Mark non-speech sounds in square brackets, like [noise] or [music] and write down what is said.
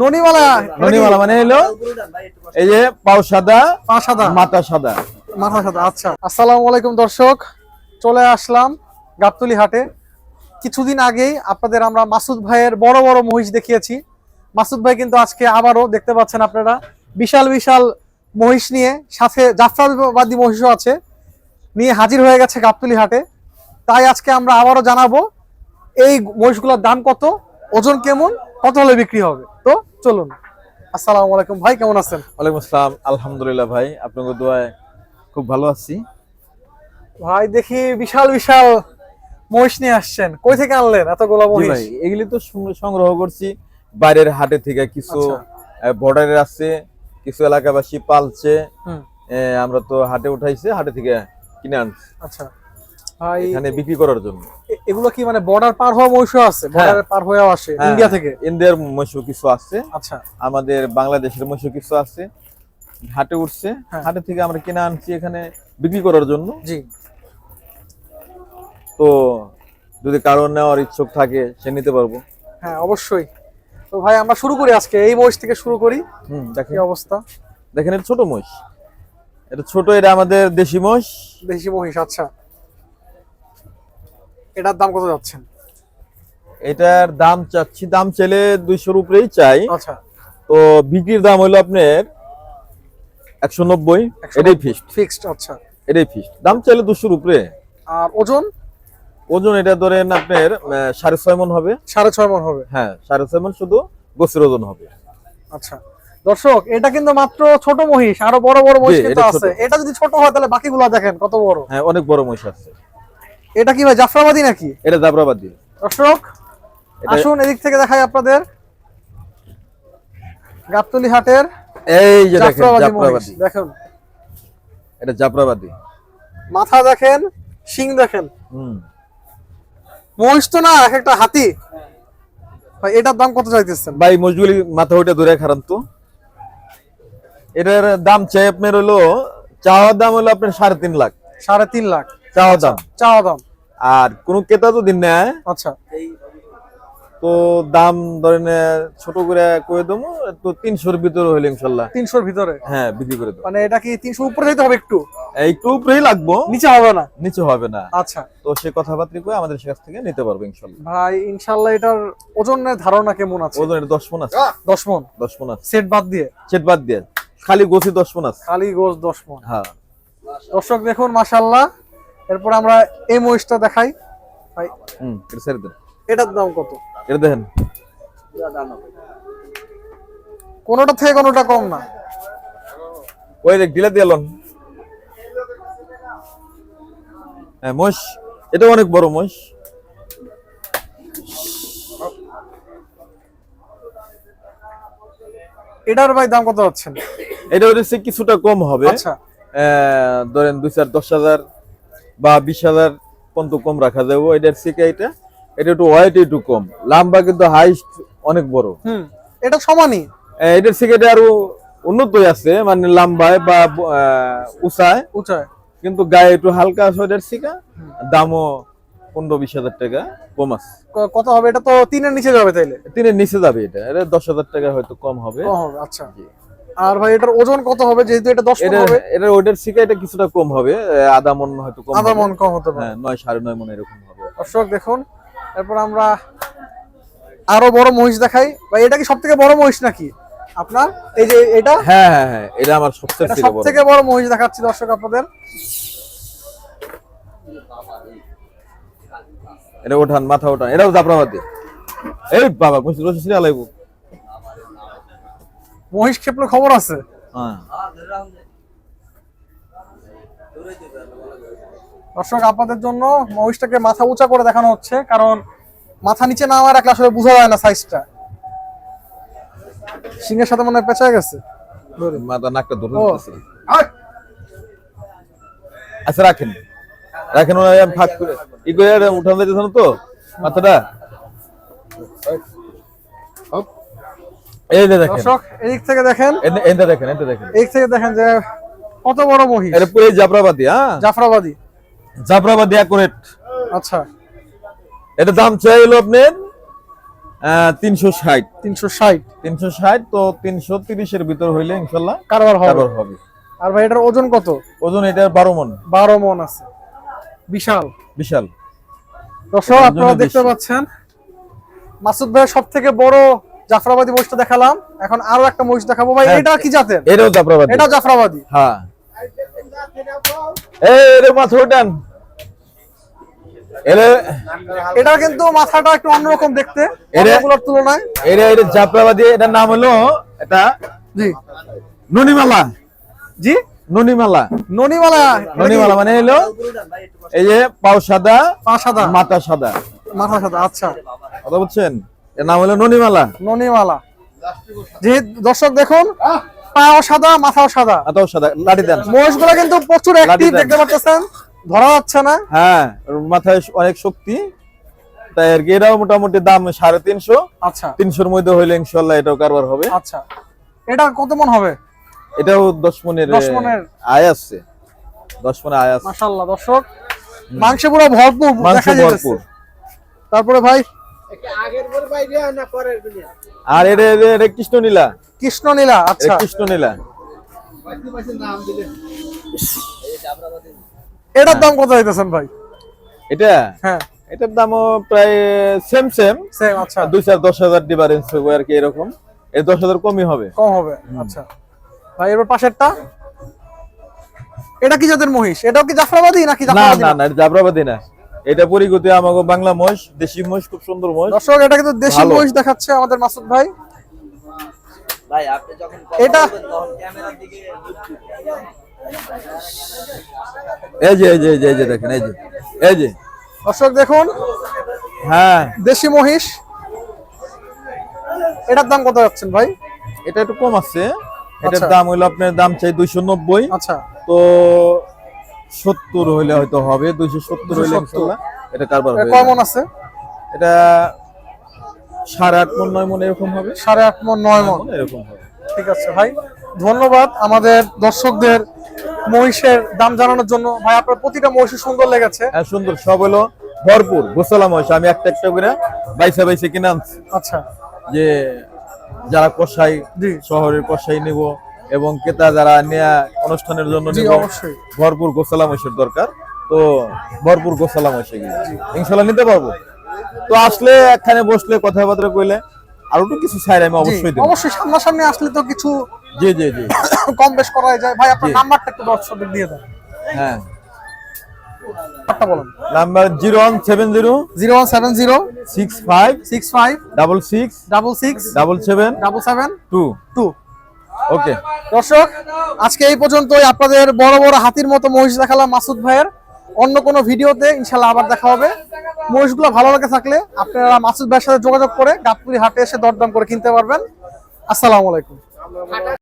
ননিমালা। ননিমালা মানে হলো এই যে পাও সাদা পা সাদা। মাথা সাদা। মাথা সাদা আচ্ছা। আসসালামু আলাইকুম দর্শক। চলে আসলাম গাবতলি হাটে। কিছুদিন আগেই আপনাদের আমরা মাসুদ ভাইয়ের বড় বড় মহিষ দেখিয়েছি। মাসুদ ভাই কিন্তু আজকে আবারও দেখতে পাচ্ছেন আপনারা বিশাল বিশাল মহিষ নিয়ে সাথে জাফরাবাদী মহিষও আছে নিয়ে হাজির হয়ে গেছে গাবতলি হাটে। তাই আজকে আমরা আবারও জানাব এই মহিষগুলোর দাম কত ওজন কেমন কত হলে বিক্রি হবে? তো চলুন। আসসালামু আলাইকুম ভাই কেমন আছেন? ওয়ালাইকুম আসসালাম। আলহামদুলিল্লাহ ভাই আপনাকে দোয়ায় খুব ভালো আছি। ভাই দেখি বিশাল বিশাল মহিষ নিয়ে আসছেন। কই থেকে আনলেন এতগুলো মহিষ? এগুলি তো সংগ্রহ করছি বাইরের হাটে থেকে কিছু আচ্ছা। বর্ডারের আছে কিছু এলাকাবাসী পালছে। আমরা তো হাটে উঠাইছে হাটে থেকে কিনে আনছি। আচ্ছা। ভাই এখানে বিক্রি করার জন্য। এগুলো কি মানে বর্ডার পার হওয়া মহিষও আছে? বর্ডার পার হয়েও আসে। হ্যাঁ, ইন্ডিয়া থেকে? ইন্ডিয়ার মহিষ কিছু আছে। আচ্ছা। আমাদের বাংলাদেশের মহিষ কিছু আছে। হাটে উঠছে। হ্যাঁ। হাটে থেকে আমরা কিনে আনছি এখানে বিক্রি করার জন্য। জি। তো যদি কারও নেওয়ার ইচ্ছুক থাকে সে নিতে পারব। হ্যাঁ অবশ্যই। তো ভাই আমরা শুরু করি আজকে। এই মহিষ থেকে শুরু করি। হুম দেখেন। অবস্থা? দেখেন এটা ছোট মহিষ। এটা ছোট এটা আমাদের দেশি মহিষ। দেশি মহিষ আচ্ছা। এটার দাম কত যাচ্ছেন? এটার দাম চাচ্ছি দাম চাইলে দুইশোর উপরেই চাই। আচ্ছা। তো বিক্রির দাম হলো আপনার একশো নব্বই এটাই ফিক্সড ফিক্সড আচ্ছা। এটাই ফিক্সড দাম চাইলে দুশোর উপরে। আর ওজন? ওজন এটা ধরেন আপনার সাড়ে ছয় মন হবে। সাড়ে ছয় মন হবে। হ্যাঁ সাড়ে ছয় মন শুধু গোছের ওজন হবে। আচ্ছা। দর্শক এটা কিন্তু মাত্র ছোট মহিষ আরও বড় বড় মহিষ কিন্তু আছে। এটা যদি ছোট হয় তাহলে বাকিগুলো দেখেন কত বড়? হ্যাঁ অনেক বড় মহিষ আছে। এটা কি ভাই জাফরাবাদী নাকি? এটা জাবরাবাদি দর্শক এটা- আসুন এদিক থেকে দেখাই আপনাদের। গাবতলি হাটের এই যে দেখেন জাফরাবাদী জাফরাবাদি। দেখুন। এটা জাফরাবাদি। মাথা দেখেন শিং দেখেন। হুম। মহিষ তো না এক একটা হাতি। ভাই এটার দাম কত চাইতেছেন? ভাই মজগুলি মাথা ওইটা ধরে খারান তো। এটার দাম চাই আপনার হলো চাওয়ার দাম হলো আপনার সাড়ে তিন লাখ। সাড়ে তিন লাখ। চাওয়া দাম। চাওয়া দাম। আর কোন ক্রেতা যদি নেয় আচ্ছা। তো দাম ধরেন ছোট করে কয়ে দেবো তো তিনশোর ভিতরে হইলে ইনশাল্লাহ। তিনশোর ভিতরে? হ্যাঁ বিক্রি করে দেবো। মানে এটা কি তিনশো উপরে যেতে হবে একটু? একটু উপরেই লাগবো। নিচে হবে না? নিচে হবে না। আচ্ছা। তো সে কথাবার্তা করে আমাদের কাছ থেকে নিতে পারব ইনশাল্লাহ। ভাই ইনশাল্লাহ এটার ওজনের ধারণা কেমন আছে? ওজন এটা দশ মন আছে। দশ মন? দশ মন আছে। সেট বাদ দিয়ে? সেট বাদ দিয়ে। খালি গোছি দশ মন আছে। খালি গোস দশ মন। হ্যাঁ। দর্শক দেখুন মাশাল্লাহ। এরপর আমরা এই মহিষটা দেখাই। ভাই হুম এটা ছেড়ে দেন। এটার দাম কত? এটা দেখেন। কোনোটা থেকে কোনোটা কম না। ওই দেখ ডিলা দিয়ে লন। হ্যাঁ মোষ এটা অনেক বড় মোষ এটার ভাই দাম কত হচ্ছেন এটা হচ্ছে কিছুটা কম হবে। আচ্ছা। আহ, ধরেন দুই চার দশ হাজার। বা বিশ হাজার পর্যন্ত কম রাখা যাবে এটার থেকে এটা এটা একটু ওয়াইট একটু কম। লাম্বা কিন্তু হাইস্ট অনেক বড়। হুম এটা সমানই? এটার থেকে এটা আরও উন্নতই আছে মানে লাম্বায় বা উঁচায়। উঁচায়। কিন্তু গায়ে একটু হালকা আছে এটার থেকে দামও পনেরো বিশ হাজার টাকা কম আছে। কত হবে? এটা তো তিনের নিচে যাবে তাইলে? তিনের নিচে যাবে এটা এটা দশ হাজার টাকা হয়তো কম হবে। আচ্ছা। আর ভাই এটার ওজন কত হবে? যেহেতু এটা দশ মণ হবে। এটা ওইটার থেকে এটা কিছুটা কম হবে। আধা মন হয়তো কম আধা। মন কম হতে পারে। হ্যাঁ নয় সাড়ে নয় মন এরকম হবে। দর্শক দেখুন এরপর আমরা আরও বড় মহিষ দেখাই। ভাই এটা কি সব থেকে বড় মহিষ নাকি? আপনার? এই যে এটা? হ্যাঁ হ্যাঁ হ্যাঁ এটা আমার সবচেয়ে থেকে সব বড়। থেকে বড় মহিষ দেখাচ্ছি দর্শক আপনাদের। এটা ওঠান মাথা ওঠান। এটাও জাফরাবাদি। এই বাবা রসি সিরিয়া লাগবো মহিষ ক্ষেপলে খবর আছে। হ্যাঁ। দর্শক আপনাদের জন্য মহিষটাকে মাথা উঁচা করে দেখানো হচ্ছে কারণ মাথা নিচে না আমার আসলে বোঝা যায় না সাইজটা। সিংহের সাথে মনে হয় পেঁচা গেছে। মাথা নাকটা ধরে। আচ্ছা রাখেন। রাখেন আমি ফাঁক করে ই করে উঠান দিতেছে না তো মাথাটা? এই যে দেখেন। দর্শক এদিক থেকে দেখেন। দেখেন দেখেন। এদিক থেকে দেখেন যে কত বড় মহিষ। এটা পুরো জাফরাবাদি হ্যাঁ? জাফরাবাদী। জাফরাবাদি অ্যাকুরেট আচ্ছা। এটা দাম আপনার তিনশো ষাট। তিনশো ষাট। তিনশো ষাট তো তিনশো তিরিশের ভিতর হইলে ইনশাল্লাহ কারবার হবে। হবে। আর ভাই এটার ওজন কত? ওজন এটার বারো মন। বারো মন আছে। বিশাল। বিশাল। দর্শক আপনারা দেখতে পাচ্ছেন মাসুদ ভাইয়ের সব থেকে বড় জাফরাবাদী মহিষটা দেখালাম। এখন আরও একটা মহিষ দেখাবো। ভাই হ্যাঁ। এটা কি জাতের? এটাও জাফরাবাদ। এটা জাফরাবাদী? হ্যাঁ। এই রে মাথা উঠান। এরে। এটা কিন্তু মাথাটা একটু অন্যরকম দেখতে এটা- অন্যগুলোর তুলনায়। এরে এরে জাফরাবাদী এটার নাম হলো এটা জি। ননিমালা। জি? ননিমালা। ননিমালা। ননিমালা মানে হলো এই যে পাও সাদা পা সাদা। মাথা সাদা। মাথা সাদা আচ্ছা। কথা বুঝছেন? এর নাম হলো ননিমালা। ননিমালা। যে দর্শক দেখুন পাও সাদা মাথাও সাদা। মাথাও সাদা লাঠি দেন। মহিষগুলো কিন্তু প্রচুর অ্যাক্টিভ দেখতে পাচ্ছেন ধরা যাচ্ছে না। হ্যাঁ মাথায় অনেক শক্তি। তাই আর কি এটাও মোটামুটি দাম সাড়ে তিনশো। আচ্ছা। তিনশোর মধ্যে হইলে ইনশাল্লাহ এটাও কারবার হবে। আচ্ছা। এটা কত মন হবে? এটাও দশ মনের দশ মনের। আয় আসছে দশ মনের আয় আছে। মাশাআল্লাহ দর্শক। মাংসে পুরো ভরপুর মাংস ভরপুর। তারপরে ভাই আর এটা এটা- এটা কৃষ্ণ নীলা কৃষ্ণ নীলা আচ্ছা কৃষ্ণ নীলা এটার দাম কত হইতেছেন ভাই? এটা? হ্যাঁ। এটার দামও প্রায় সেম সেম সেম আচ্ছা। দুই চার দশ হাজার ডিফারেন্স হবে আর কি এরকম। এই দশ হাজার কমই হবে। কম হবে আচ্ছা। ভাই এবার পাশেরটা? এটা কি জাতের মহিষ? এটাও কি জাফরাবাদী নাকি না জাফরাবাদী না না? না এটা জাবরাবাদী না। এটা পরিগতি আমাকে বাংলা মহিষ দেশি মহিষ খুব সুন্দর মহিষ। দর্শক এটা কিন্তু দেশি। মহিষ দেখাচ্ছে আমাদের মাসুদ ভাই। ভাই আপনি যখন এটা ক্যামেরার দিকে এই যে এই যে এই যে এই যে দেখেন এই যে এই যে। দর্শক দেখুন। হ্যাঁ। দেশি মহিষ। এটার দাম কত যাচ্ছেন ভাই? এটা একটু কম আছে। এটার আচ্ছা। দাম হইল আপনার দাম চাই দুইশো নব্বই। আচ্ছা। তো সত্তর হইলে হয়তো হবে দুইশো সত্তর হইলে এটা কারবার হয়ে মন যাবে। আছে? এটা সাড়ে আট মন নয় মন এরকম হবে। সাড়ে আট মন নয় মন। এরকম হবে। ঠিক আছে ভাই ধন্যবাদ আমাদের দর্শকদের মহিষের দাম জানানোর জন্য। ভাই আপনার প্রতিটা মহিষ সুন্দর লেগেছে। হ্যাঁ সুন্দর। সব হলো ভরপুর। গোসালা মহিষ আমি একটা একটা করে বাইসা বাইসে কিনে আনছি। আচ্ছা। যে যারা কষাই শহরের কষাই নিব এবং ক্রেতা যারা নেয়া অনুষ্ঠানের জন্য অবশ্যই। ভরপুর গোসালা মহিষের দরকার। তো ভরপুর গোসালা মহিষ ইনশাল্লাহ নিতে পারব। তো আসলে একখানে বসলে কথাবার্তা কইলে আর একটু কিছু ছাড় আমি অবশ্যই দেবো। অবশ্যই সামনাসামনি আসলে তো কিছু জি জি জি। [coughs] কম বেশ করা যায়। ভাই আপনার নাম্বারটা একটু দর্শকদের দিয়ে দেন। হ্যাঁ। Number zero one seven zero zero one seven zero six five six five double six double six double seven double seven two. Two. Okay. দর্শক, আজকে এই পর্যন্তই। আপনাদের বড় বড় হাতির মতো মহিষ দেখালাম মাসুদ ভাইয়ের। অন্য কোনো ভিডিওতে ইনশাল্লাহ আবার দেখা হবে। মহিষগুলো ভালো লাগে থাকলে আপনারা মাসুদ ভাইয়ের সাথে যোগাযোগ করে গাবপুরি হাটে এসে দরদাম করে কিনতে পারবেন। আসসালামু আলাইকুম।